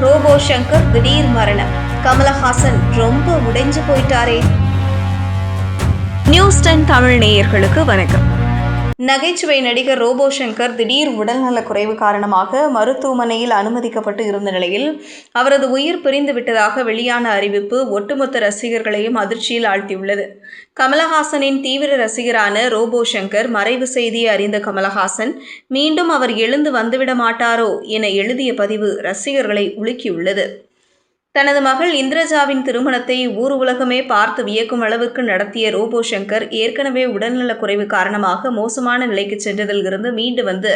Robot Shankar திடீர் மரணம். கமலஹாசன் ரொம்ப உடைஞ்சு போயிட்டாரே. நியூஸ் டென் தமிழ் நேயர்களுக்கு வணக்கம். நகைச்சுவை நடிகர் ரோபோ சங்கர் திடீர் உடல்நலக் குறைவு காரணமாக மருத்துவமனையில் அனுமதிக்கப்பட்டு இருந்த நிலையில் அவரது உயிர் பிரிந்து விட்டதாக வெளியான அறிவிப்பு ஒட்டுமொத்த ரசிகர்களையும் அதிர்ச்சியில் ஆழ்த்தியுள்ளது. கமலஹாசனின் தீவிர ரசிகரான ரோபோ சங்கர் மறைவு செய்தியை அறிந்த கமலஹாசன் மீண்டும் அவர் எழுந்து வந்துவிட மாட்டாரோ என எழுதிய பதிவு ரசிகர்களை உலுக்கியுள்ளது. தனது மகள் இந்திரஜாவின் திருமணத்தை ஊர் உலகமே பார்த்து வியக்கும் அளவுக்கு நடத்திய ரோபோ சங்கர் ஏற்கனவே உடல்நலக் குறைவு காரணமாக மோசமான நிலைக்கு சென்றதில் இருந்து மீண்டு வந்து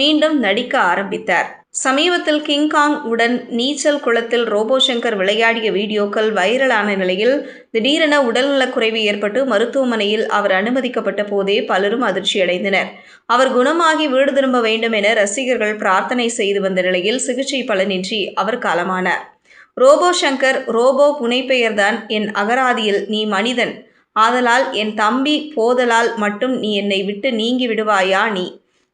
மீண்டும் நடிக்க ஆரம்பித்தார். சமீபத்தில் கிங்காங் உடன் நீச்சல் குளத்தில் ரோபோ சங்கர் விளையாடிய வீடியோக்கள் வைரலான நிலையில் திடீரென உடல்நலக் குறைவு ஏற்பட்டு மருத்துவமனையில் அவர் அனுமதிக்கப்பட்ட போதே பலரும் அதிர்ச்சியடைந்தனர். அவர் குணமாகி வீடு திரும்ப வேண்டும் என ரசிகர்கள் பிரார்த்தனை செய்து வந்த நிலையில் சிகிச்சை பலனின்றி அவர் காலமானார். ரோபோ சங்கர் ரோபோ புனைப்பெயர்தான் என் அகராதியில் நீ மனிதன். ஆதலால் என் தம்பி போதலால் மட்டும் நீ என்னை விட்டு நீங்கி விடுவாயா நீ?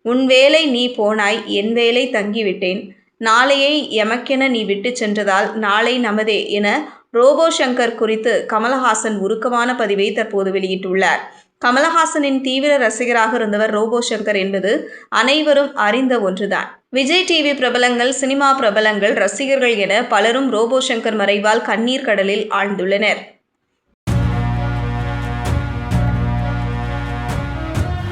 உன் வேலை நீ போனாய் என் வேலை தங்கிவிட்டேன். நாளையை எமக்கென நீ விட்டு சென்றதால் நாளை நமதே என ரோபோ சங்கர் குறித்து கமலஹாசன் உருக்கமான பதிவை தற்போது வெளியிட்டுள்ளார். கமலஹாசனின் தீவிர ரசிகராக இருந்தவர் ரோபோ சங்கர் என்பது அனைவரும் அறிந்த ஒன்றுதான். விஜய் டிவி பிரபலங்கள் சினிமா பிரபலங்கள் ரசிகர்கள் என பலரும் ரோபோ சங்கர் மறைவால் கண்ணீர் கடலில் ஆழ்ந்துள்ளனர்.